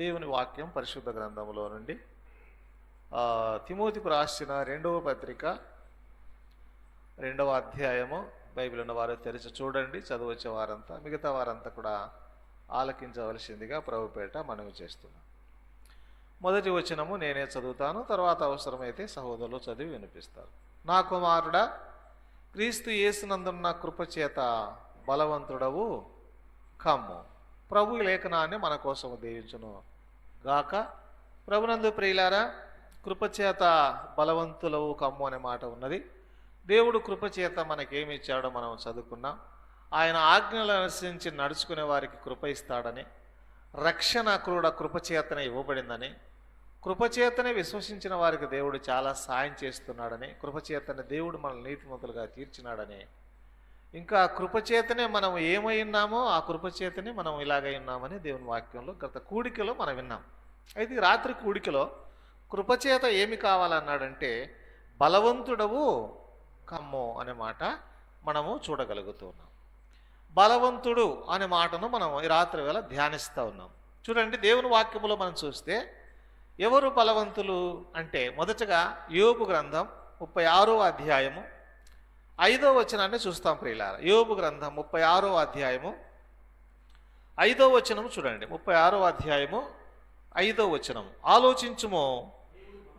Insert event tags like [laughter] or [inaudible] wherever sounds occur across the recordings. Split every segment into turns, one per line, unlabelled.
దేవుని వాక్యం పరిశుద్ధ గ్రంథంలో నుండి తిమోతికు రాసిన రెండవ పత్రిక రెండవ అధ్యాయము బైబిల్ ఉన్న వారు తెరిచి చూడండి చదవచ్చే వారంతా మిగతా వారంతా కూడా ఆలకించవలసిందిగా ప్రభుపేట మనవి చేస్తున్నాం. మొదటి వచనము నేనే చదువుతాను తర్వాత అవసరమైతే సహోదరులు చదివి వినిపిస్తారు. నా కుమారుడా క్రీస్తు యేసునందున్న కృపచేత బలవంతుడవు కమ్ము. ప్రభు లేఖనాన్ని మన కోసం దీవించును. గాక ప్రభునందు ప్రియులారా కృపచేత బలవంతులవు కమ్ము అనే మాట ఉన్నది. దేవుడు కృపచేత మనకేమి ఇచ్చాడో మనం చదువుకున్నాం. ఆయన ఆజ్ఞలు అనుసరించి నడుచుకునే వారికి కృప ఇస్తాడని రక్షణ కూడా కృపచేతనే ఇవ్వబడిందని కృపచేతనే విశ్వసించిన వారికి దేవుడు చాలా సాయం చేస్తున్నాడని కృపచేతనే దేవుడు మనల్ని నీతిమంతులుగా తీర్చినాడని ఇంకా కృపచేతనే మనం ఏమై ఉన్నామో ఆ కృపచేతనే మనం ఇలాగై ఉన్నామని దేవుని వాక్యంలో గత కూడికలో మనం విన్నాం. అయితే రాత్రి కూడికలో కృపచేత ఏమి కావాలన్నాడంటే బలవంతుడవు కమ్ము అనే మాట మనము చూడగలుగుతున్నాం బలవంతుడు అనే మాటను మనం ఈ రాత్రి వేళ ధ్యానిస్తూ ఉన్నాం. చూడండి దేవుని వాక్యములో మనం చూస్తే ఎవరు బలవంతులు అంటే మొదటగా యోగు గ్రంథం ముప్పై ఆరో అధ్యాయము ఐదో వచనాన్ని చూస్తాం ప్రియులార. యోబు గ్రంథం ముప్పై ఆరో అధ్యాయము. ఐదో వచనము చూడండి. ముప్పై ఆరో అధ్యాయము ఐదో వచనము. ఆలోచించుము.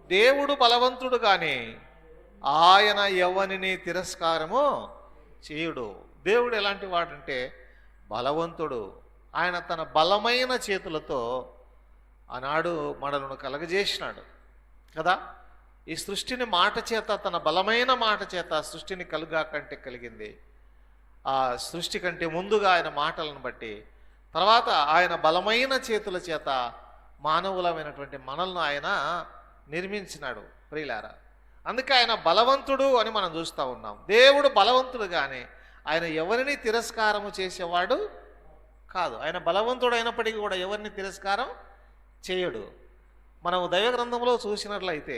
దేవుడు బలవంతుడు కానీ ఆయన ఎవరిని తిరస్కారము చేయుడు. దేవుడు ఎలాంటి వాడంటే బలవంతుడు. ఆయన తన బలమైన చేతులతో ఆనాడు మనలను కలగజేసినాడు. కదా? ఈ సృష్టిని మాట చేత తన బలమైన మాట చేత సృష్టిని కలుగా కంటే కలిగింది. ఆ సృష్టి కంటే ముందుగా ఆయన మాటలను బట్టి తర్వాత ఆయన బలమైన చేతుల చేత మానవులమైనటువంటి మనల్ని ఆయన నిర్మించినాడు ప్రియులారా. అందుకే ఆయన బలవంతుడు అని మనం చూస్తూ ఉన్నాం. దేవుడు బలవంతుడు కానీ ఆయన ఎవరిని తిరస్కారము చేసేవాడు కాదు. ఆయన బలవంతుడు అయినప్పటికీ కూడా ఎవరిని తిరస్కారం చేయడు. మనం దైవ గ్రంథంలో చూసినట్లయితే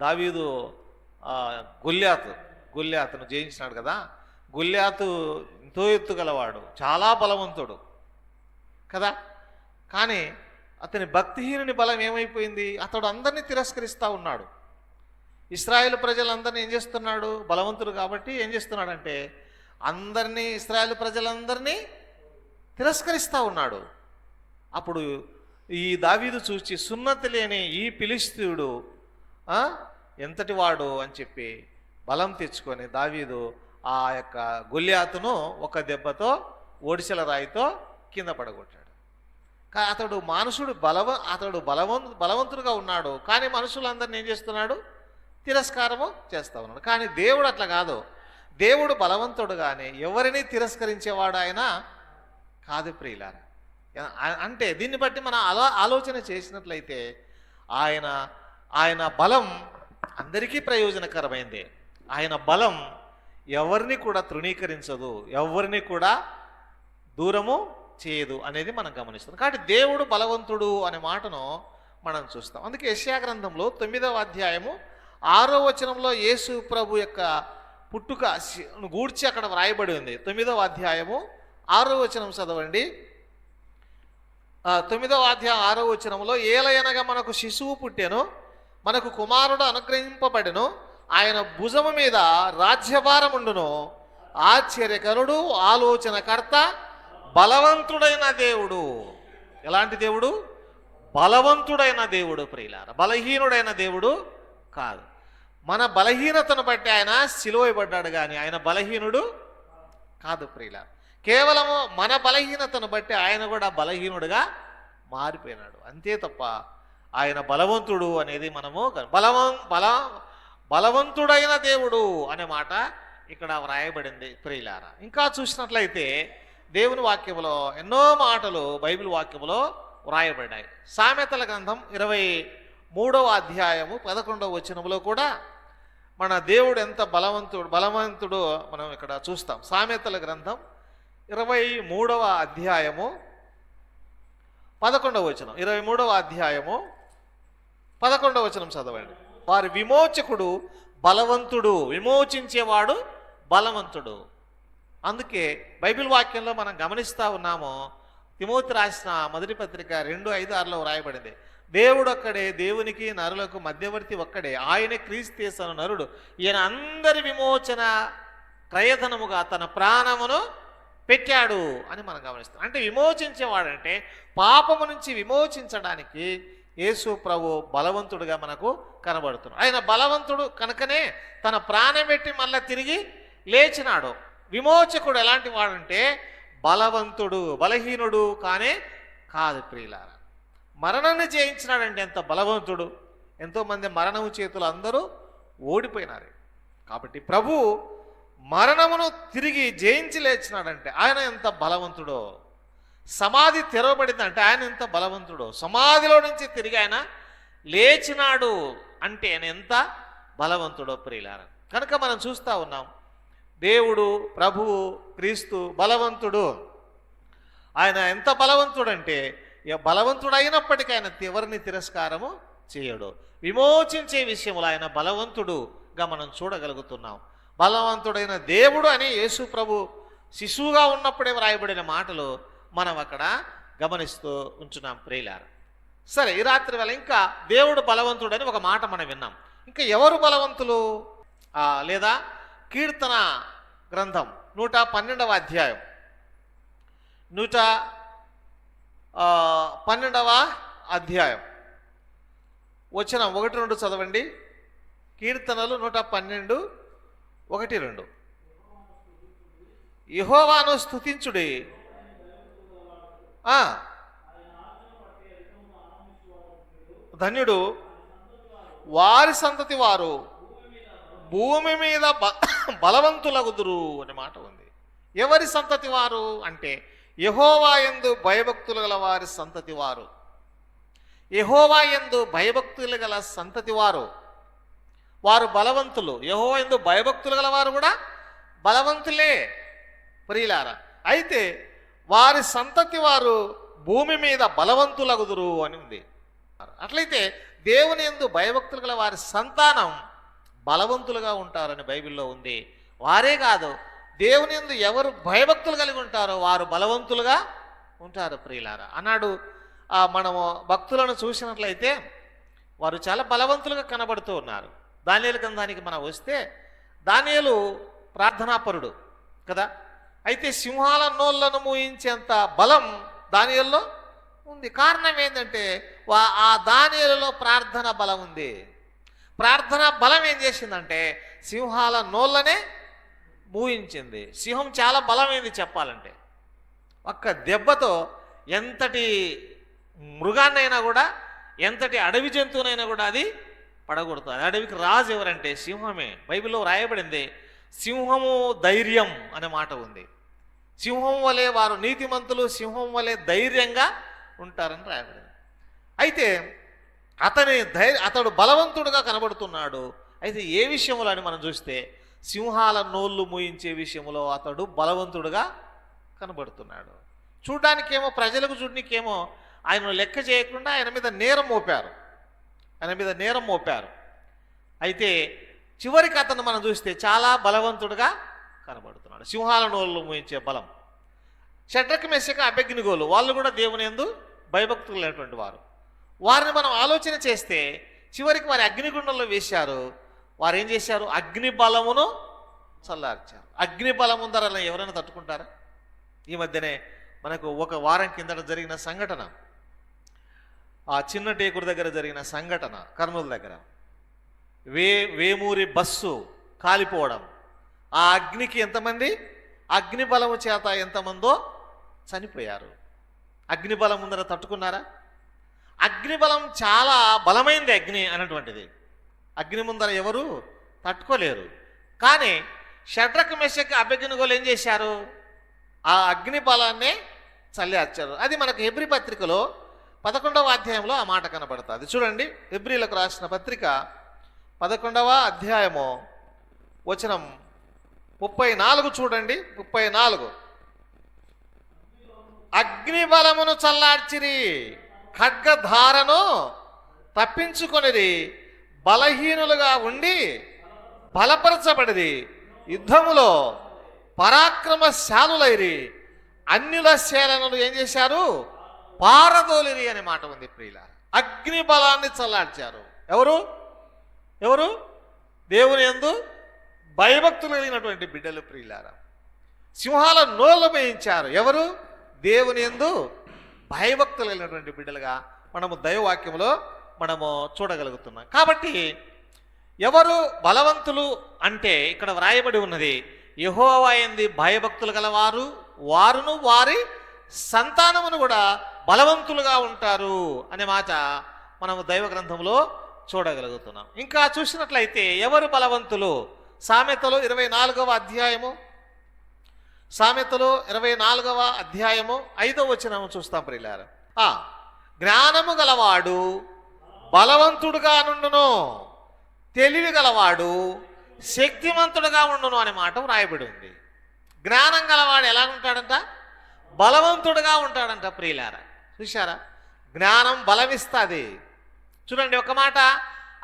దావీదు గుల్యాత్ గుల్యాత్ను జయించినాడు కదా. గుల్యాతు ఎంతో ఎత్తుగలవాడు చాలా బలవంతుడు కదా. కానీ అతని భక్తిహీనుని బలం ఏమైపోయింది? అతడు అందరినీ తిరస్కరిస్తూ ఉన్నాడు. ఇస్రాయేల్ ప్రజలందరినీ ఏం చేస్తున్నాడు? బలవంతుడు కాబట్టి ఏం చేస్తున్నాడంటే అందరినీ ఇస్రాయేల్ ప్రజలందరినీ తిరస్కరిస్తూ ఉన్నాడు. అప్పుడు ఈ దావీదు చూచి సున్నతి లేని ఈ పిలిస్తీయుడు ఎంతటి వాడు అని చెప్పి బలం తెచ్చుకొని దావీదు ఆ యొక్క గొల్యాతును ఒక దెబ్బతో ఓడిసెల రాయితో కింద పడగొట్టాడు. కా అతడు మానుషుడు బలవ అతడు బలవంతు బలవంతుడుగా ఉన్నాడు. కానీ మనుషులందరిని ఏం చేస్తున్నాడు? తిరస్కారము చేస్తూ ఉన్నాడు. కానీ దేవుడు అట్లా కాదు. దేవుడు బలవంతుడు కానీ ఎవరిని తిరస్కరించేవాడు ఆయన కాదు ప్రియులారా. అంటే దీన్ని బట్టి మనం అలా ఆలోచన చేసినట్లయితే ఆయన ఆయన బలం అందరికీ ప్రయోజనకరమైంది. ఆయన బలం ఎవరిని కూడా తృణీకరించదు ఎవరిని కూడా దూరము చేయదు అనేది మనం గమనిస్తాం కాబట్టి దేవుడు బలవంతుడు అనే మాటను మనం చూస్తాం. అందుకే యశ్యా గ్రంథంలో తొమ్మిదవ అధ్యాయము ఆరో వచనంలో యేసు ప్రభు యొక్క పుట్టుక గూడ్చి అక్కడ వ్రాయబడి ఉంది. తొమ్మిదవ అధ్యాయము ఆరో వచనం చదవండి. తొమ్మిదవ అధ్యాయం ఆరో వచనంలో ఏలయనగా మనకు శిశువు పుట్టెను మనకు కుమారుడు అనుగ్రహింపబడెను ఆయన భుజము మీద రాజ్యభారముండును ఆశ్చర్యకరుడు ఆలోచనకర్త బలవంతుడైన దేవుడు. ఎలాంటి దేవుడు? బలవంతుడైన దేవుడు ప్రియులార. బలహీనుడైన దేవుడు కాదు. మన బలహీనతను బట్టి ఆయన సిలువైబడ్డాడు కానీ ఆయన బలహీనుడు కాదు ప్రియులార. కేవలము మన బలహీనతను బట్టి ఆయన కూడా బలహీనుడుగా మారిపోయినాడు. అంతే తప్ప ఆయన బలవంతుడు అనేది మనము బలవం బల బలవంతుడైన దేవుడు అనే మాట ఇక్కడ వ్రాయబడింది ప్రియులార. ఇంకా చూసినట్లయితే దేవుని వాక్యములో ఎన్నో మాటలు బైబిల్ వాక్యములో వ్రాయబడ్డాయి. సామెతల గ్రంథం ఇరవై మూడవ అధ్యాయము పదకొండవ వచనములో కూడా మన దేవుడు ఎంత బలవంతుడు బలవంతుడో మనం ఇక్కడ చూస్తాం. సామెతల గ్రంథం ఇరవై మూడవ అధ్యాయము పదకొండవ వచనం ఇరవై మూడవ అధ్యాయము పదకొండవ వచనం చదవండి. వారి విమోచకుడు బలవంతుడు. విమోచించేవాడు బలవంతుడు. అందుకే బైబిల్ వాక్యంలో మనం గమనిస్తూ ఉన్నాము తిమోతి రాసిన మొదటి పత్రిక రెండు ఐదు ఆరులో వ్రాయబడింది. దేవుడు ఒక్కడే దేవునికి నరులకు మధ్యవర్తి ఒక్కడే. ఆయనే క్రీస్తేసన నరుడు. ఈయన అందరి విమోచన క్రయధనముగా తన ప్రాణమును పెట్టాడు అని మనం గమనిస్తాం. అంటే విమోచించేవాడంటే పాపము నుంచి విమోచించడానికి యేసు ప్రభు బలవంతుడుగా మనకు కనబడుతున్నాడు. ఆయన బలవంతుడు కనుకనే తన ప్రాణం పెట్టి మళ్ళీ తిరిగి లేచినాడు. విమోచకుడు ఎలాంటి వాడంటే బలవంతుడు బలహీనుడు కానే కాదు ప్రియులార. మరణాన్ని జయించినాడంటే ఎంత బలవంతుడు. ఎంతోమంది మరణము చేతులు అందరూ ఓడిపోయినారు. కాబట్టి ప్రభు మరణమును తిరిగి జయించి లేచినాడంటే ఆయన ఎంత బలవంతుడో. సమాధి తెరవబడిందంటే ఆయన ఎంత బలవంతుడో. సమాధిలో నుంచి తిరిగి ఆయన లేచినాడు అంటే ఆయన ఎంత బలవంతుడో ప్రియులార. కనుక మనం చూస్తూ ఉన్నాం. దేవుడు ప్రభువు క్రీస్తు బలవంతుడు. ఆయన ఎంత బలవంతుడంటే ఇక బలవంతుడు అయినప్పటికీ ఆయన ఎవరిని తిరస్కారము చేయడు. విమోచించే విషయంలో ఆయన బలవంతుడుగా మనం చూడగలుగుతున్నాం. బలవంతుడైన దేవుడు అని యేసు ప్రభు శిశువుగా ఉన్నప్పుడే వ్రాయబడిన మాటలు మనం అక్కడ గమనిస్తూ ఉంచున్నాం ప్రియులారు. సరే ఈ రాత్రి వేళ ఇంకా దేవుడు బలవంతుడని ఒక మాట మనం విన్నాం. ఇంకా ఎవరు బలవంతులు? లేదా కీర్తన గ్రంథం నూట పన్నెండవ అధ్యాయం. నూట పన్నెండవ అధ్యాయం. వచ్చిన ఒకటి రెండు చదవండి. కీర్తనలు నూట పన్నెండు ఒకటి రెండు. యహోవాను స్థుతించుడి ధన్యుడు. వారి సంతతి వారు భూమి మీద బ [coughs] బలవంతులగుదురు అనే మాట ఉంది. ఎవరి సంతతి వారు అంటే యహోవాయందు భయభక్తులు గల వారి సంతతి వారు. యహోవాయందు భయభక్తులు గల సంతతి వారు. వారు బలవంతులు. యహోవాయందు ఎందు భయభక్తులు గల వారు కూడా బలవంతులే. ప్రియులారా అయితే వారి సంతతి వారు భూమి మీద బలవంతులగుదురు అని ఉంది. అట్లయితే దేవుని ఎందు భయభక్తులు గల వారి సంతానం బలవంతులుగా ఉంటారని బైబిల్లో ఉంది. వారే కాదు దేవుని ఎందు ఎవరు భయభక్తులు కలిగి ఉంటారో వారు బలవంతులుగా ఉంటారు ప్రియులారా. అన్నాడు మనము భక్తులను చూసినట్లయితే వారు చాలా బలవంతులుగా కనబడుతూ ఉన్నారు. దానియలు గ్రంథానికి మనం వస్తే దానియలు ప్రార్థనాపరుడు కదా అయితే సింహాల నోళ్ళను మూయించేంత బలం దానియల్లో ఉంది. కారణం ఏంటంటే వా- ఆ దానియలలో ప్రార్థన బలం ఉంది. ప్రార్థన బలం ఏం చేసిందంటే సింహాల నోళ్ళనే మూయించింది. సింహం చాలా బలమైంది చెప్పాలంటే. ఒక్క దెబ్బతో ఎంతటి మృగాన్నైనా కూడా ఎంతటి అడవి జంతువునైనా కూడా అది పడగొడుతుంది. అడవికి రాజు ఎవరంటే సింహమే. బైబిల్లో రాయబడింది సింహము ధైర్యం అనే మాట ఉంది. సింహం వలె వారు నీతిమంతులు సింహం వలె ధైర్యంగా ఉంటారని రాయబడింది. అయితే అతని ధైర్య అతడు బలవంతుడుగా కనబడుతున్నాడు. అయితే ఏ విషయంలో అని మనం చూస్తే సింహాల నోళ్ళు మూయించే విషయంలో అతడు బలవంతుడుగా కనబడుతున్నాడు. చూడ్డానికేమో ప్రజలకు చూడనికేమో ఆయన లెక్క చేయకుండా ఆయన మీద నేరం మోపారు. ఆయన మీద నేరం మోపారు. అయితే చివరికి అతను మనం చూస్తే చాలా బలవంతుడుగా కనబడుతున్నాడు. సింహాల నోళ్ళు మోయించే బలం. షడ్రక్ మెస్సిక అభ్యగ్నిగోలు వాళ్ళు కూడా దేవుని ఎందు భయభక్తులు లేనటువంటి వారు. వారిని మనం ఆలోచన చేస్తే చివరికి వారి అగ్నిగుండంలో వేశారు. వారు ఏం చేశారు? అగ్ని బలమును చల్లార్చారు. అగ్ని బలం ఉందరని ఎవరైనా తట్టుకుంటారా? ఈ మధ్యనే మనకు ఒక వారం కిందట జరిగిన సంఘటన. ఆ చిన్న టేకుడు దగ్గర జరిగిన సంఘటన కర్నూలు దగ్గర. వే వేమూరి బస్సు కాలిపోవడం. ఆ అగ్నికి ఎంతమంది? అగ్నిబలము చేత ఎంతమందో చనిపోయారు. అగ్నిబలం ముందర తట్టుకున్నారా? అగ్నిబలం చాలా బలమైంది అగ్ని అనేటువంటిది. అగ్ని ముందర ఎవరు? తట్టుకోలేరు. కానీ షడ్రక్ మెషక్ అభ్యగ్నిగోలు ఏం చేశారు? ఆ అగ్ని బలాన్నే చల్లార్చారు అది మనకు హెబ్రి పత్రికలో పదకొండవ అధ్యాయంలో ఆ మాట కనబడుతుంది. చూడండి ఎబ్రిలకు రాసిన పత్రిక పదకొండవ అధ్యాయము వచనం ముప్పై నాలుగు చూడండి ముప్పై నాలుగు. అగ్నిబలమును చల్లార్చిరి ఖడ్గధారను తప్పించుకొనిది బలహీనులుగా ఉండి బలపరచబడిది యుద్ధములో పరాక్రమశాలులైరి అన్యుల శేలను ఏం చేశారు? పారదోలిరి అనే మాట ఉంది ప్రియుల అగ్ని బలాన్ని చల్లార్చారు. ఎవరు? ఎవరు? దేవుని ఎందు భయభక్తులు కలిగినటువంటి బిడ్డలు ప్రియులారా. సింహాల నోళ్ళు మేయించారు. ఎవరు? దేవుని ఎందు భయభక్తులు కలిగినటువంటి బిడ్డలుగా మనము దైవవాక్యంలో మనము చూడగలుగుతున్నాం. కాబట్టి ఎవరు బలవంతులు అంటే ఇక్కడ వ్రాయబడి ఉన్నది యహోవా ఎంది భయభక్తులు గలవారు వారును వారి సంతానమును కూడా బలవంతులుగా ఉంటారు అనే మాట మనము దైవ గ్రంథంలో చూడగలుగుతున్నాం. ఇంకా చూసినట్లయితే ఎవరు బలవంతులు? సామెతలు ఇరవై నాలుగవ అధ్యాయము. సామెతలు ఇరవై నాలుగవ అధ్యాయము ఐదవ వచనము చూస్తాం ప్రిలార ఆ జ్ఞానము గలవాడు బలవంతుడుగా నుండును తెలివి గలవాడు శక్తివంతుడుగా ఉండును అనే మాట వ్రాయబడి ఉంది. జ్ఞానం గలవాడు ఎలా ఉంటాడంట? బలవంతుడుగా ఉంటాడంట ప్రియులార. చూశారా? జ్ఞానం బలమిస్తుంది. చూడండి ఒక మాట.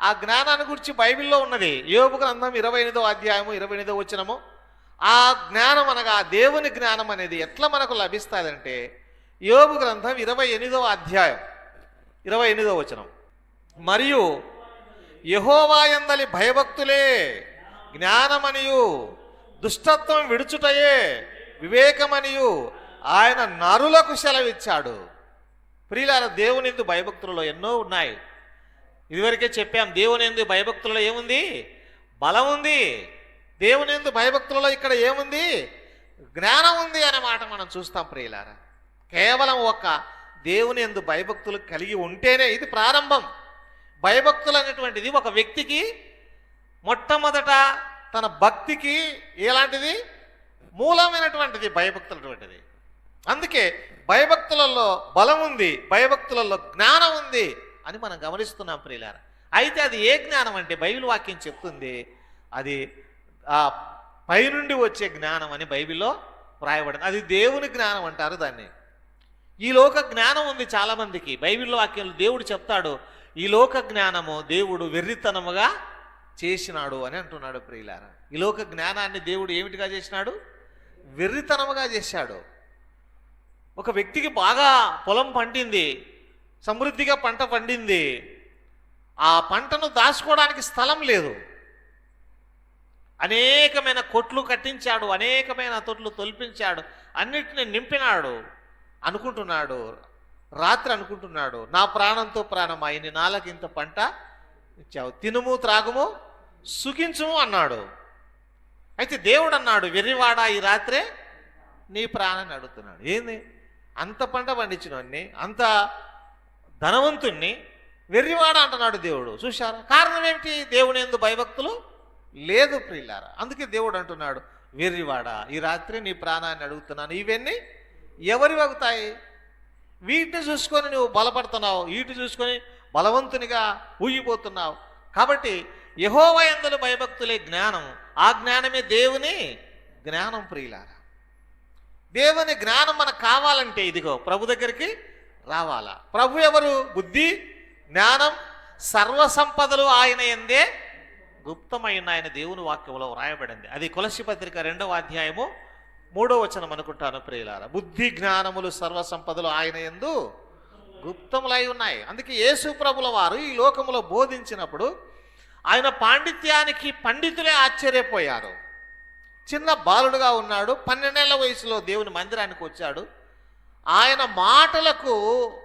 ఆ జ్ఞానాన్ని గురించి బైబిల్లో ఉన్నది. యోగు గ్రంథం ఇరవై ఎనిమిదో అధ్యాయము ఇరవై ఎనిమిదో వచ్చినము ఆ జ్ఞానం అనగా దేవుని జ్ఞానం అనేది ఎట్లా మనకు లభిస్తుందంటే యోగు గ్రంథం ఇరవై ఎనిమిదవ అధ్యాయం ఇరవై ఎనిమిదో వచనం. మరియు యహోవాయందలి భయభక్తులే జ్ఞానమనియు దుష్టత్వం విడుచుటయే వివేకమనియు ఆయన నరులకు సెలవిచ్చాడు. ప్రియుల దేవుని ఎందు భయభక్తులలో ఎన్నో ఉన్నాయి. ఇదివరకే చెప్పాం దేవుని ఎందు భయభక్తులలో ఏముంది? బలం ఉంది. దేవుని ఎందు భయభక్తులలో ఇక్కడ ఏముంది? జ్ఞానం ఉంది అనే మాట మనం చూస్తాం ప్రియులారా. కేవలం ఒక దేవుని ఎందు భయభక్తులు కలిగి ఉంటేనే ఇది ప్రారంభం. భయభక్తులు అనేటువంటిది ఒక వ్యక్తికి మొట్టమొదట తన భక్తికి ఎలాంటిది? మూలమైనటువంటిది భయభక్తులు అటువంటిది అందుకే భయభక్తులలో బలం ఉంది భయభక్తులలో జ్ఞానం ఉంది. అని మనం గమనిస్తున్నాం ప్రియులార. అయితే అది ఏ జ్ఞానం అంటే బైబిల్ వాక్యం చెప్తుంది అది ఆ పైనుండి వచ్చే జ్ఞానం అని బైబిల్లో వ్రాయబడింది. అది దేవుని జ్ఞానం అంటారు దాన్ని. ఈ లోక జ్ఞానం ఉంది చాలామందికి. బైబిల్ వాక్యంలో దేవుడు చెప్తాడు ఈ లోక జ్ఞానము దేవుడు వెర్రితనముగా చేసినాడు అని అంటున్నాడు ప్రియులార. ఈ లోక జ్ఞానాన్ని దేవుడు ఏమిటిగా చేసినాడు? వెర్రితనముగా చేశాడు. ఒక వ్యక్తికి బాగా పొలం పండింది సమృద్ధిగా పంట పండింది. ఆ పంటను దాచుకోవడానికి స్థలం లేదు. అనేకమైన కొట్లు కట్టించాడు అనేకమైన తొట్లు తొలిపించాడు అన్నిటిని నింపినాడు అనుకుంటున్నాడు రాత్రి అనుకుంటున్నాడు నా ప్రాణంతో ప్రాణం అయిన నాలకింత పంట ఇచ్చావు తినుము త్రాగుము సుఖించుము అన్నాడు. అయితే దేవుడు అన్నాడు వెర్రివాడా ఈ రాత్రే? నీ ప్రాణాన్ని అడుగుతున్నాడు. ఏంది? అంత పంట పండించినవాడిని అంత ధనవంతుణ్ణి వెర్రివాడ అంటున్నాడు దేవుడు. చూశారా? కారణం ఏమిటి? దేవుని ఎందు భయభక్తులు లేదు ప్రిల్లారా అందుకే దేవుడు అంటున్నాడు వెర్రివాడ ఈ రాత్రి నీ ప్రాణాన్ని అడుగుతున్నాను. ఇవన్నీ ఎవరి వగుతాయి? వీటిని చూసుకొని నువ్వు బలపడుతున్నావు. వీటిని చూసుకొని బలవంతునిగా ఊగిపోతున్నావు. కాబట్టి యహోవయందుల భయభక్తులే జ్ఞానం. ఆ జ్ఞానమే దేవుని జ్ఞానం ప్రియులారా. దేవుని జ్ఞానం మనకు కావాలంటే ఇదిగో ప్రభు దగ్గరికి రావాలా? ప్రభు ఎవరు? బుద్ధి జ్ఞానం సర్వసంపదలు ఆయన ఎందే గుప్తమైన ఆయన దేవుని వాక్యంలో వ్రాయబడింది. అది కులసి పత్రిక రెండవ అధ్యాయము మూడో వచనం అనుకుంటాను ప్రియులార. బుద్ధి జ్ఞానములు సర్వసంపదలు ఆయన ఎందు గుప్తములై ఉన్నాయి. అందుకే యేసు ప్రభుల వారు ఈ లోకములో బోధించినప్పుడు ఆయన పాండిత్యానికి పండితులే ఆశ్చర్యపోయారు. చిన్న బాలుడుగా ఉన్నాడు. పన్నెండేళ్ళ వయసులో దేవుని మందిరానికి వచ్చాడు. ఆయన మాటలకు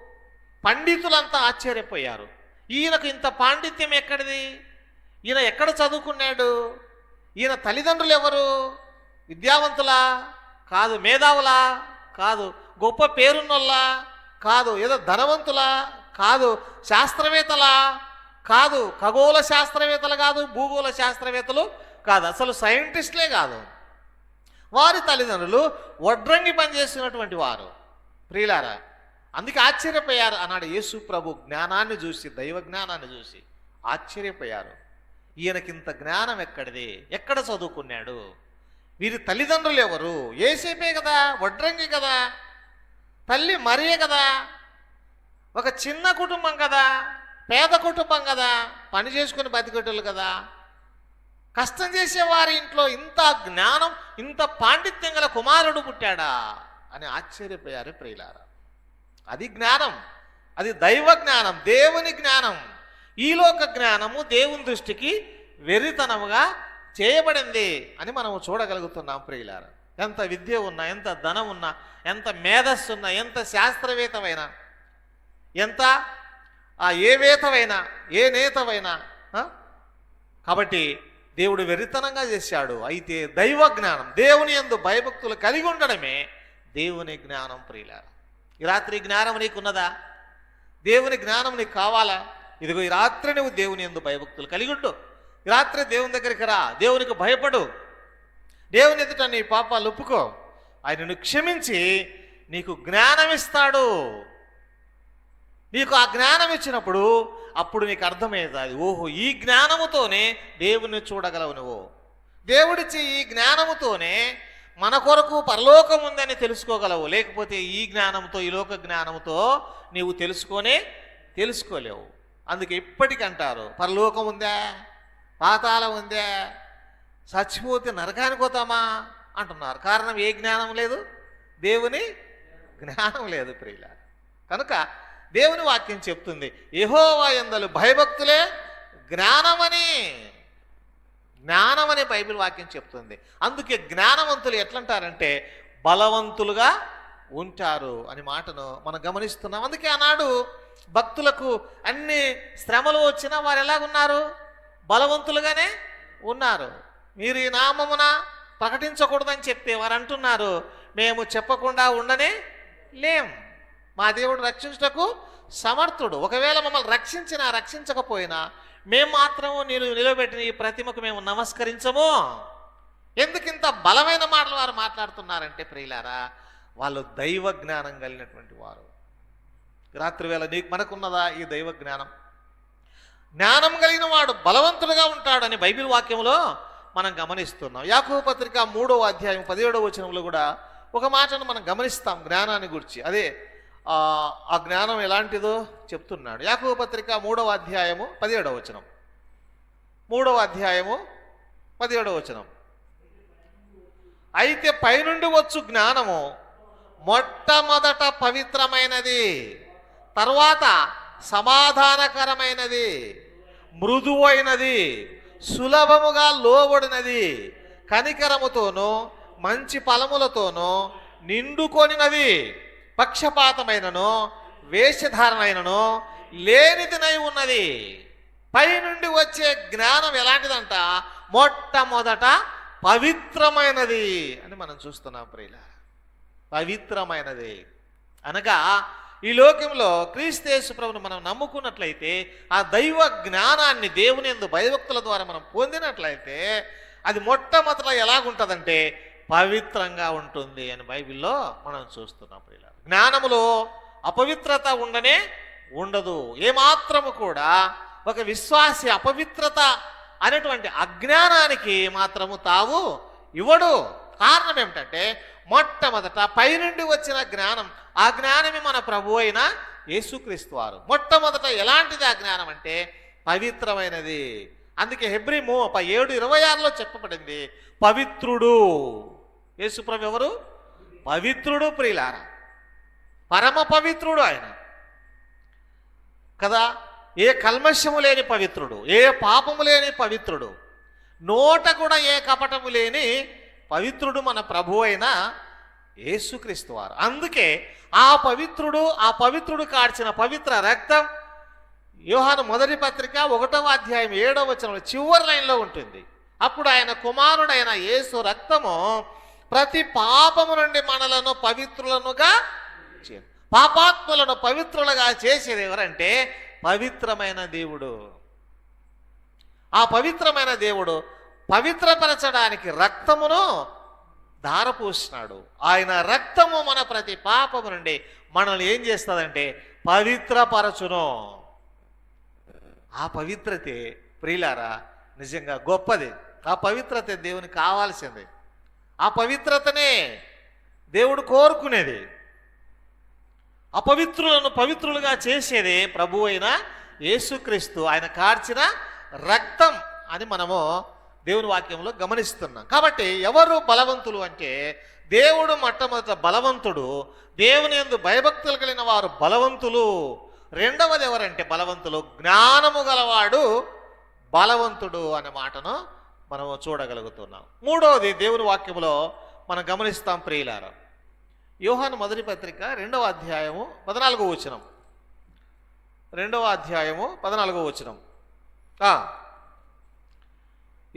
పండితులంతా ఆశ్చర్యపోయారు. ఈయనకు ఇంత పాండిత్యం ఎక్కడిది? ఈయన ఎక్కడ చదువుకున్నాడు? ఈయన తల్లిదండ్రులు ఎవరు? విద్యావంతులా? కాదు మేధావులా? కాదు గొప్ప పేరున్నోళ్ళా? కాదు ఏదో ధనవంతులా? కాదు శాస్త్రవేత్తలా? కాదు ఖగోళ శాస్త్రవేత్తలు కాదు భూగోళ శాస్త్రవేత్తలు కాదు అసలు సైంటిస్ట్లే కాదు. వారి తల్లిదండ్రులు వడ్రంగి పనిచేస్తున్నటువంటి వారు. ప్రియులారా అందుకే ఆశ్చర్యపోయారు అన్నాడు యేసు ప్రభు. జ్ఞానాన్ని చూసి దైవ జ్ఞానాన్ని చూసి ఆశ్చర్యపోయారు. ఈయనకింత జ్ఞానం ఎక్కడిది? ఎక్కడ చదువుకున్నాడు? వీరి తల్లిదండ్రులు ఎవరు? ఏసేపే కదా వడ్రంగి కదా తల్లి మరియే కదా ఒక చిన్న కుటుంబం కదా పేద కుటుంబం కదా పని చేసుకుని బతికేటోళ్ళు కదా. కష్టం చేసే వారి ఇంట్లో ఇంత జ్ఞానం ఇంత పాండిత్యం గల కుమారుడు పుట్టాడా? అని ఆశ్చర్యపోయారు ప్రియులారా. అది జ్ఞానం. అది దైవ జ్ఞానం దేవుని జ్ఞానం. ఈలోక జ్ఞానము దేవుని దృష్టికి వెర్రితనముగా చేయబడింది అని మనము చూడగలుగుతున్నాం ప్రియులారా. ఎంత విద్య ఉన్నా ఎంత ధనం ఉన్నా ఎంత మేధస్సు ఉన్నా ఎంత శాస్త్రవేత్తమైనా ఎంత ఆ ఏ వేతవైనా ఏ నేతవైనా కాబట్టి దేవుడు వెరితనంగా చేశాడు. అయితే దైవ జ్ఞానం దేవుని యందు భయభక్తులు కలిగి ఉండడమే దేవుని జ్ఞానం ప్రియులారా. ఈ రాత్రి జ్ఞానం నీకున్నదా? దేవుని జ్ఞానం నీకు కావాలా ఇదిగో ఈ రాత్రి నువ్వు దేవుని ఎందు భయభక్తులు కలిగి ఉండు ఈ రాత్రి దేవుని దగ్గరికి రా. దేవునికి భయపడు. దేవుని ఎదుట నీ పాపాలు ఒప్పుకో. ఆయనను క్షమించి నీకు జ్ఞానం ఇస్తాడు. నీకు ఆ జ్ఞానం ఇచ్చినప్పుడు అప్పుడు నీకు అర్థమవుతుంది ఓహో ఈ జ్ఞానముతోనే దేవుణ్ణి చూడగలవు నువ్వు. దేవుడిచ్చి ఈ జ్ఞానముతోనే మన కొరకు పరలోకం ఉందని తెలుసుకోగలవు. లేకపోతే ఈ జ్ఞానంతో ఈ లోక జ్ఞానంతో నీవు తెలుసుకొనే తెలుసుకోలేవు. అందుకే ఇప్పటికంటారు పరలోకం ఉందా పాతాళం ఉందా చచ్చిపోతే నరకానికి పోతామా? అంటున్నారు. కారణం ఏ జ్ఞానం లేదు? దేవుని జ్ఞానం లేదు ప్రియుల కనుక దేవుని వాక్యం చెప్తుంది యహోవా ఎందలు భయభక్తులే జ్ఞానమని. జ్ఞానం అనే బైబిల్ వాక్యం చెప్తుంది. అందుకే జ్ఞానవంతులు ఎట్లంటారంటే బలవంతులుగా ఉంటారు అని మాటను మనం గమనిస్తున్నాం. అందుకే ఆనాడు భక్తులకు అన్ని శ్రమలు వచ్చినా వారు ఎలాగున్నారు? బలవంతులుగానే ఉన్నారు. మీరు ఈ నామమున ప్రకటించకూడదని చెప్తే వారు అంటున్నారు. మేము చెప్పకుండా ఉండనే లేం. మా దేవుడు రక్షించుటకు సమర్థుడు. ఒకవేళ మమ్మల్ని రక్షించినా రక్షించకపోయినా మేము మాత్రము నేను నిలబెట్టిన ఈ ప్రతిమకు మేము నమస్కరించము. ఎందుకింత బలమైన మాటలు వారు మాట్లాడుతున్నారంటే ప్రియులారా వాళ్ళు దైవ జ్ఞానం కలిగినటువంటి వారు. రాత్రివేళ నీకు మనకున్నదా ఈ దైవ జ్ఞానం? జ్ఞానం కలిగిన వాడు బలవంతుడుగా ఉంటాడని బైబిల్ వాక్యంలో మనం గమనిస్తున్నాం. యాకూ పత్రిక మూడవ అధ్యాయం పదిహేడవ వచనంలో కూడా ఒక మాటను మనం గమనిస్తాం జ్ఞానాన్ని గురించి. అదే ఆ, జ్ఞానం ఎలాంటిదో చెప్తున్నాడు. యాకవ పత్రిక మూడవ అధ్యాయము పదిహేడవ వచనం. మూడవ అధ్యాయము పదిహేడవ వచనం. అయితే పైనుండి వచ్చు జ్ఞానము మొట్టమొదట పవిత్రమైనది తర్వాత సమాధానకరమైనది మృదువైనది సులభముగా లోబడినది కనికరముతోనూ మంచి ఫలములతోనూ నిండుకొనినది. పక్షపాతమైనను వేషధారణైనను లేనిదినై ఉన్నది. పైనుండి వచ్చే జ్ఞానం ఎలాంటిదంట? మొట్టమొదట పవిత్రమైనది అని మనం చూస్తున్నాం ప్రియుల పవిత్రమైనది. అనగా ఈ లోకంలో క్రీస్తేశు ప్రభును మనం నమ్ముకున్నట్లయితే ఆ దైవ జ్ఞానాన్ని దేవుని ఎందు భయభక్తుల ద్వారా మనం పొందినట్లయితే అది మొట్టమొదట ఎలాగుంటుందంటే పవిత్రంగా ఉంటుంది అని బైబిల్లో మనం చూస్తున్నాం ప్రియుల జ్ఞానములో అపవిత్రత ఉండనే ఉండదు. ఏమాత్రము కూడా ఒక విశ్వాసి అపవిత్రత అనేటువంటి అజ్ఞానానికి మాత్రము తావు ఇవ్వడు. కారణం ఏమిటంటే మొట్టమొదట పైనుండి వచ్చిన జ్ఞానం ఆ జ్ఞానమే మన ప్రభు అయిన యేసుక్రీస్తు వారు. మొట్టమొదట ఎలాంటిది ఆ జ్ఞానం అంటే పవిత్రమైనది. అందుకే హెబ్రి మూ ప- ఏడు ఇరవై ఆరులో చెప్పబడింది పవిత్రుడు. యేసుప్రభు ఎవరు? పవిత్రుడు ప్రియులారా. పరమ పవిత్రుడు ఆయన. కదా? ఏ కల్మషము లేని పవిత్రుడు ఏ పాపము లేని పవిత్రుడు నోట కూడా ఏ కపటము లేని పవిత్రుడు మన ప్రభు అయిన యేసుక్రీస్తు వారు. అందుకే ఆ పవిత్రుడు ఆ పవిత్రుడు కార్చిన పవిత్ర రక్తం యోహాను మొదటి పత్రిక ఒకటవ అధ్యాయం ఏడవ వచనంలో చివరి లైన్లో ఉంటుంది. అప్పుడు ఆయన కుమారుడైన యేసు రక్తము ప్రతి పాపము నుండి మనలను పవిత్రులనుగా పాపాత్ములను పవిత్రులుగా చేసేది ఎవరంటే పవిత్రమైన దేవుడు. ఆ పవిత్రమైన దేవుడు పవిత్రపరచడానికి రక్తమును దారపూసినాడు ఆయన రక్తము మన ప్రతి పాపము నుండి మనల్ని ఏం చేస్తుందంటే పవిత్రపరచును. ఆ పవిత్రతే ప్రియులారా నిజంగా గొప్పది. ఆ పవిత్రత దేవునికి కావాల్సింది. ఆ పవిత్రతనే దేవుడు కోరుకునేది. అపవిత్రులను పవిత్రులుగా చేసేదే ప్రభు అయిన యేసుక్రీస్తు. ఆయన కార్చిన రక్తం అని మనము దేవుని వాక్యంలో గమనిస్తున్నాం. కాబట్టి ఎవరు బలవంతులు అంటే దేవుడు మొట్టమొదట బలవంతుడు దేవుని యందు భయభక్తులు కలిగిన వారు బలవంతులు. రెండవది ఎవరంటే బలవంతులు? జ్ఞానము గలవాడు బలవంతుడు అనే మాటను మనం చూడగలుగుతున్నాం. మూడవది దేవుని వాక్యములో మనం గమనిస్తాం ప్రియులారా యోహాను మొదటి పత్రిక రెండవ అధ్యాయము పద్నాలుగో వచనం. రెండవ అధ్యాయము పద్నాలుగో వచనం.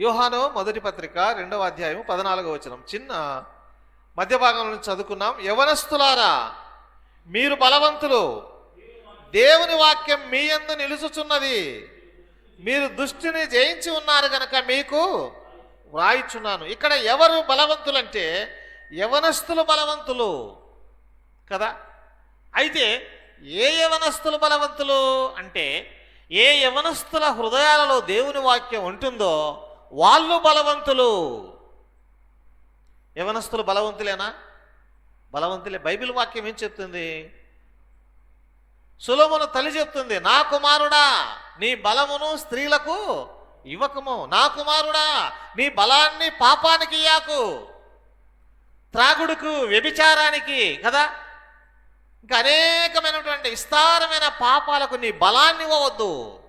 యోహాను మొదటి పత్రిక రెండవ అధ్యాయము పద్నాలుగో వచనం. చిన్న మధ్య భాగంలో నుంచి చదువుకున్నాం. యవనస్తులారా మీరు బలవంతులు. దేవుని వాక్యం మీ యందు నిలుచుచున్నది. మీరు దుష్టిని జయించి ఉన్నారు గనక మీకు వ్రాయిచున్నాను. ఇక్కడ ఎవరు బలవంతులంటే యవనస్తులు బలవంతులు కదా? అయితే ఏ యవనస్తులు బలవంతులు అంటే ఏ యవనస్తుల హృదయాలలో దేవుని వాక్యం ఉంటుందో వాళ్ళు బలవంతులు. యవనస్తులు బలవంతులేనా? బలవంతులే. బైబిల్ వాక్యం ఏం చెప్తుంది? సులోమును తల్లి చెప్తుంది నా కుమారుడా నీ బలమును స్త్రీలకు ఇవ్వకము. నా కుమారుడా నీ బలాన్ని పాపానికి ఇయ్యాకు. త్రాగుడుకు వ్యభిచారానికి కదా? ఇంకా అనేకమైనటువంటి విస్తారమైన పాపాలకు నీ బలాన్ని ఇవ్వవద్దు.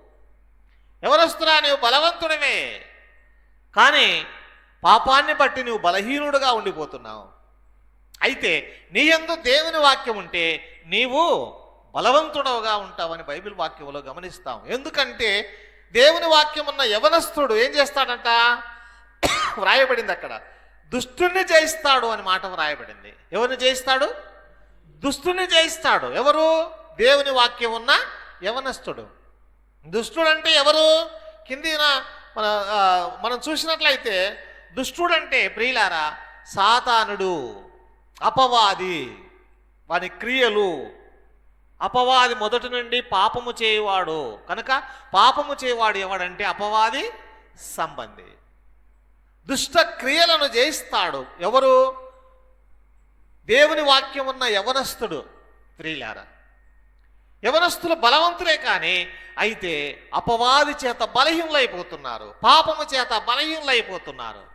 ఎవరొస్తున్నా నీవు బలవంతుడివే. కానీ పాపాన్ని బట్టి నువ్వు బలహీనుడుగా ఉండిపోతున్నావు. అయితే నీ యందు దేవుని వాక్యం ఉంటే నీవు బలవంతుడవుగా ఉంటావని బైబిల్ వాక్యంలో గమనిస్తాం ఎందుకంటే దేవుని వాక్యం ఉన్న యవనస్తుడు ఏం చేస్తాడంట? [coughs] వ్రాయబడింది అక్కడ. దుష్టుని జయిస్తాడు అని మాట వ్రాయబడింది. ఎవరిని జయిస్తాడు? దుష్టుని జయిస్తాడు. ఎవరు? దేవుని వాక్యం ఉన్న యవనస్తుడు. దుష్టుడు అంటే ఎవరు? కిందిన మన మనం చూసినట్లయితే దుష్టుడు అంటే ప్రియులారా సాతానుడు అపవాది వాని క్రియలు. అపవాది మొదటి నుండి పాపము చేయవాడు. కనుక పాపము చేయవాడు ఎవడంటే అపవాది సంబంధి. దుష్ట క్రియలను జయిస్తాడు. ఎవరు? దేవుని వాక్యం ఉన్న యవనస్తుడు. స్త్రీలారా యవనస్తులు బలవంతులే కానీ అయితే అపవాది చేత బలహీనులైపోతున్నారు. పాపము చేత బలహీనులైపోతున్నారు.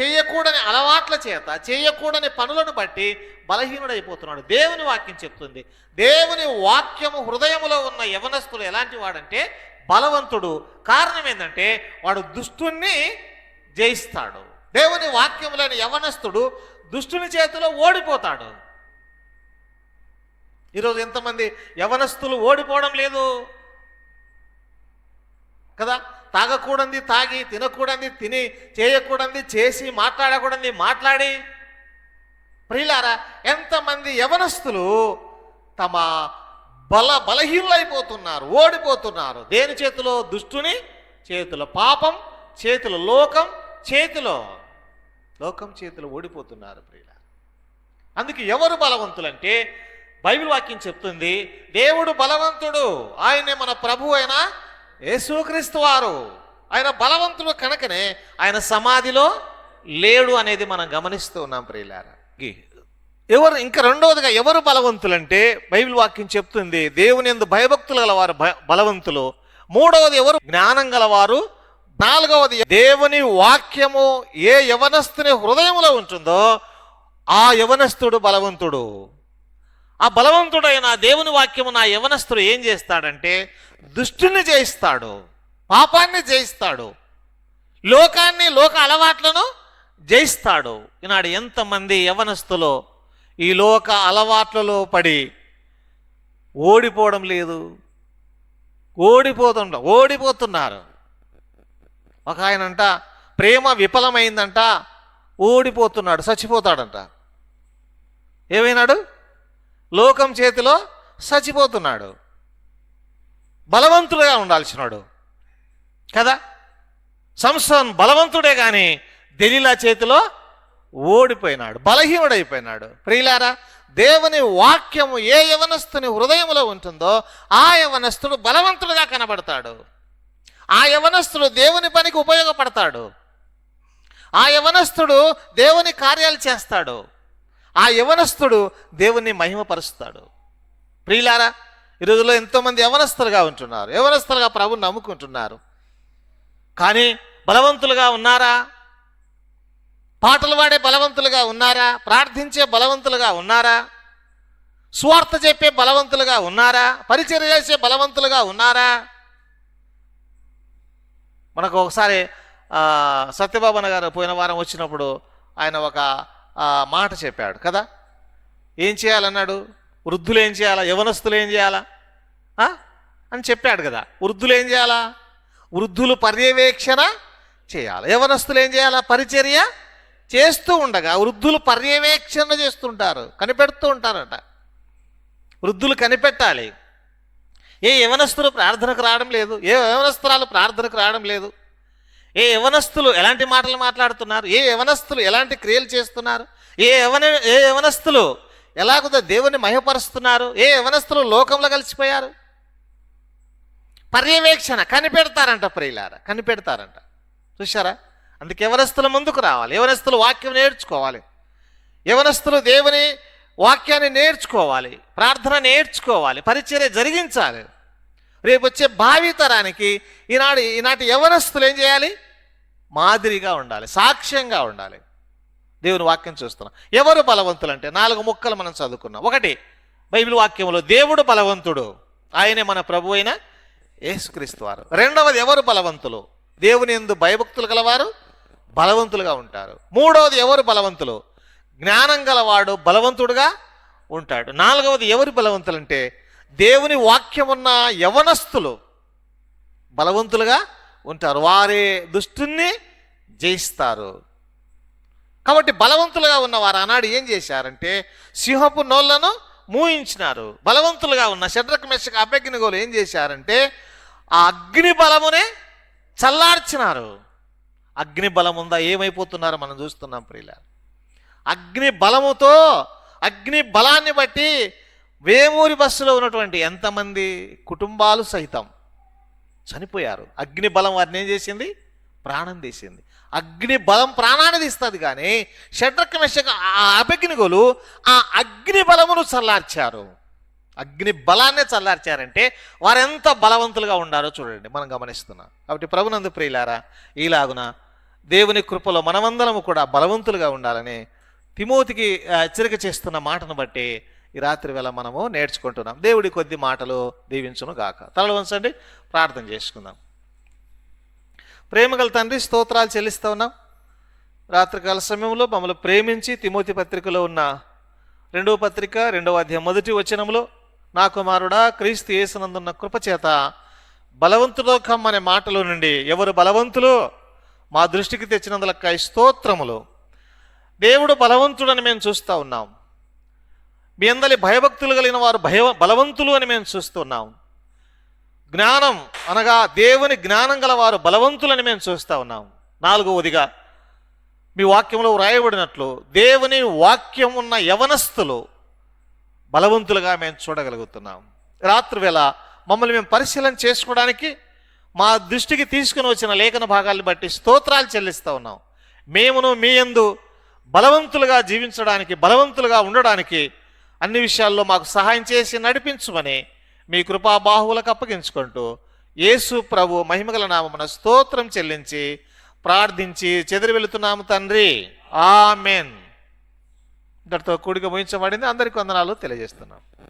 చేయకూడని అలవాట్ల చేత చేయకూడని పనులను బట్టి బలహీనుడైపోతున్నాడు. దేవుని వాక్యం చెప్తుంది. దేవుని వాక్యము హృదయములో ఉన్న యవనస్తులు ఎలాంటి వాడంటే బలవంతుడు. కారణం ఏంటంటే వాడు దుష్టుణ్ణి జయిస్తాడు. దేవుని వాక్యములోని యవనస్తుడు దుష్టుని చేతిలో ఓడిపోతాడు. ఈరోజు ఎంతమంది యవనస్తులు ఓడిపోవడం లేదు? కదా? తాగకూడంది తాగి తినకూడంది తిని చేయకూడంది చేసి మాట్లాడకూడంది మాట్లాడి. ప్రియులారా ఎంతమంది యవనస్తులు తమ బల బలహీనులైపోతున్నారు ఓడిపోతున్నారు. దేని చేతిలో? దుష్టుని చేతుల. పాపం చేతుల. లోకం చేతిలో లోకం చేతిలో ఓడిపోతున్నారు ప్రియుల. అందుకే ఎవరు బలవంతులంటే బైబిల్ వాక్యం చెప్తుంది దేవుడు బలవంతుడు ఆయనే మన ప్రభు అయిన యేసుక్రీస్తు వారు. ఆయన బలవంతుడు కనుకనే ఆయన సమాధిలో లేడు అనేది మనం గమనిస్తూ ఉన్నాం ప్రియులారా. ఎవరు ఇంకా రెండవదిగా ఎవరు బలవంతులంటే బైబిల్ వాక్యం చెప్తుంది దేవుని ఎందు భయభక్తులు గలవారు బలవంతులు. మూడవది ఎవరు జ్ఞానం గలవారు నాలుగవది దేవుని వాక్యము ఏ యవనస్తుని హృదయంలో ఉంటుందో ఆ యవనస్తుడు బలవంతుడు. ఆ బలవంతుడైన దేవుని వాక్యము నా యవనస్తుడు ఏం చేస్తాడంటే దుష్టుని జయిస్తాడు పాపాన్ని జయిస్తాడు లోకాన్ని లోక అలవాట్లను జయిస్తాడు. ఈనాడు ఎంతమంది యవనస్తులో ఈ లోక అలవాట్లలో పడి ఓడిపోవడం లేదు. ఓడిపోతుండ ఓడిపోతున్నారు. ఒక ఆయనంట ప్రేమ విఫలమైందంట ఓడిపోతున్నాడు చచ్చిపోతాడంట. ఏమైనాడు? లోకం చేతిలో చచ్చిపోతున్నాడు. బలవంతుడుగా ఉండాల్సినాడు. కదా? సంసన్ బలవంతుడే కానీ దెలీలా చేతిలో ఓడిపోయినాడు బలహీనుడైపోయినాడు. ప్రియులారా దేవుని వాక్యము ఏ యవనస్తుని హృదయంలో ఉంటుందో ఆ యవనస్తుడు బలవంతుడుగా కనబడతాడు. ఆ యవనస్తుడు దేవుని పనికి ఉపయోగపడతాడు. ఆ యవనస్తుడు దేవుని కార్యాలు చేస్తాడు. ఆ యవనస్తుడు దేవుని మహిమపరుస్తాడు. ప్రియులారా ఈ రోజుల్లో ఎంతోమంది యవనస్తులుగా ఉంటున్నారు. యవనస్తులుగా ప్రభుని నమ్ముకుంటున్నారు. కానీ బలవంతులుగా ఉన్నారా? పాటలు పాడే బలవంతులుగా ఉన్నారా? ప్రార్థించే బలవంతులుగా ఉన్నారా? స్వార్థ చెప్పే బలవంతులుగా ఉన్నారా? పరిచర్య చేసే బలవంతులుగా ఉన్నారా? మనకు ఒకసారి సత్యబాబన్న గారు పోయిన వారం వచ్చినప్పుడు ఆయన ఒక మాట చెప్పాడు కదా? ఏం చేయాలన్నాడు? వృద్ధులు ఏం చేయాలా? యవనస్తులు ఏం చేయాలా? అని చెప్పాడు కదా? వృద్ధులు ఏం చేయాలా? వృద్ధులు పర్యవేక్షణ చేయాలి? యవనస్తులు ఏం చేయాలా? పరిచర్య చేస్తూ ఉండగా వృద్ధులు పర్యవేక్షణ చేస్తుంటారు కనిపెడుతూ ఉంటారట. వృద్ధులు కనిపెట్టాలి. ఏ యవనస్తులు ప్రార్థనకు రావడం లేదు? ఏ యవనస్తురాలు ప్రార్థనకు రావడం లేదు? ఏ యవనస్తులు ఎలాంటి మాటలు మాట్లాడుతున్నారు? ఏ యవనస్తులు ఎలాంటి క్రియలు చేస్తున్నారు? ఏ యవన ఏ యవనస్తులు ఎలాగుదో దేవుని మహపరుస్తున్నారు ఏ యవనస్తులు లోకంలో కలిసిపోయారు? పర్యవేక్షణ కనిపెడతారంట ప్రియులార కనిపెడతారంట. చూశారా? అందుకే యవనస్తుల ముందుకు రావాలి. యవనస్తులు వాక్యం నేర్చుకోవాలి. యవనస్తులు దేవుని వాక్యాన్ని నేర్చుకోవాలి. ప్రార్థన నేర్చుకోవాలి. పరిచర్య జరిగించాలి. రేపు వచ్చే భావితరానికి ఈనాడు ఈనాటి యవనస్తులు ఏం చేయాలి? మాదిరిగా ఉండాలి సాక్ష్యంగా ఉండాలి. దేవుని వాక్యం చూస్తున్నాం. ఎవరు బలవంతులు అంటే నాలుగు ముక్కలు మనం చదువుకున్నాం. ఒకటి బైబిల్ వాక్యంలో దేవుడు బలవంతుడు. ఆయనే మన ప్రభు అయిన యేసుక్రీస్తు వారు. రెండవది ఎవరు బలవంతులు? దేవుని ఎందు భయభక్తులు గలవారు బలవంతులుగా ఉంటారు. మూడవది ఎవరు బలవంతులు? జ్ఞానం గలవాడు బలవంతుడుగా ఉంటాడు. నాలుగవది ఎవరు బలవంతులు అంటే దేవుని వాక్యం ఉన్న యవనస్తులు బలవంతులుగా ఉంటారు. వారే దుష్టుని జయిస్తారు. కాబట్టి బలవంతులుగా ఉన్న వారు ఆనాడు ఏం చేశారంటే సింహపు నోళ్ళను మూయించినారు. బలవంతులుగా ఉన్న షడ్రక మెషక అభ్యగ్నిగోలు ఏం చేశారంటే ఆ అగ్ని బలమునే చల్లార్చినారు. అగ్ని బలం ఉందా? ఏమైపోతున్నారో? మనం చూస్తున్నాం ప్రియుల అగ్ని బలముతో అగ్ని బలాన్ని బట్టి వేమూరి బస్సులో ఉన్నటువంటి ఎంతమంది కుటుంబాలు సహితం చనిపోయారు. అగ్ని బలం వారిని ఏం చేసింది? ప్రాణం తీసింది. అగ్ని బలం ప్రాణాన్ని తీస్తుంది కానీ షడ్రక మెషక ఆ అభిజ్ఞగోలు ఆ అగ్ని బలమును చల్లార్చారు. అగ్ని బలాన్నే చల్లార్చారంటే వారెంత బలవంతులుగా ఉండారో చూడండి. మనం గమనిస్తున్నాం. కాబట్టి ప్రభునందు ప్రియులారా ఈలాగున దేవుని కృపలో మనమందరము కూడా బలవంతులుగా ఉండాలని తిమోతికి హెచ్చరిక చేస్తున్న మాటను బట్టి ఈ రాత్రి వేళ మనము నేర్చుకుంటున్నాం. దేవుడి కొద్ది మాటలు దీవించును గాక. తలలు వంచండి ప్రార్థన చేసుకుందాం. ప్రేమగల తండ్రి స్తోత్రాలు చెల్లిస్తూ ఉన్నాం. రాత్రికాల సమయంలో మమ్మల్ని ప్రేమించి తిమోతి పత్రికలో ఉన్న రెండవ పత్రిక రెండవ అధ్యాయం మొదటి వచనంలో నా కుమారుడా క్రీస్తు యేసునందున్న కృపచేత బలవంతులో కమ్మనే మాటలో నుండి ఎవరు బలవంతులు? మా దృష్టికి తెచ్చినందులకై స్తోత్రములు. దేవుడు బలవంతుడని మేము చూస్తూ ఉన్నాం. మీ అందరి భయభక్తులు కలిగిన వారు భయ బలవంతులు అని మేము చూస్తున్నాం. జ్ఞానం అనగా దేవుని జ్ఞానం గలవారు బలవంతులని మేము చూస్తూ ఉన్నాం. నాలుగవదిగా మీ వాక్యంలో వ్రాయబడినట్లు దేవుని వాక్యం ఉన్న యవనస్తులు బలవంతులుగా మేము చూడగలుగుతున్నాం. రాత్రివేళ మమ్మల్ని మేము పరిశీలన చేసుకోవడానికి మా దృష్టికి తీసుకుని వచ్చిన లేఖన భాగాలను బట్టి స్తోత్రాలు చెల్లిస్తూ ఉన్నాం. మేమును మీ యందు బలవంతులుగా జీవించడానికి బలవంతులుగా ఉండడానికి అన్ని విషయాల్లో మాకు సహాయం చేసి నడిపించుమని మీ కృపా బాహువులకు అప్పగించుకుంటూ యేసు ప్రభు మహిమగల నామమున స్తోత్రం చెల్లించి ప్రార్థించి చెదిరి వెళుతున్నాము తండ్రి. ఆమెన్. ఇంతటితో కూడిక ముగించబడింది. అందరికీ వందనాలు తెలియజేస్తున్నాం.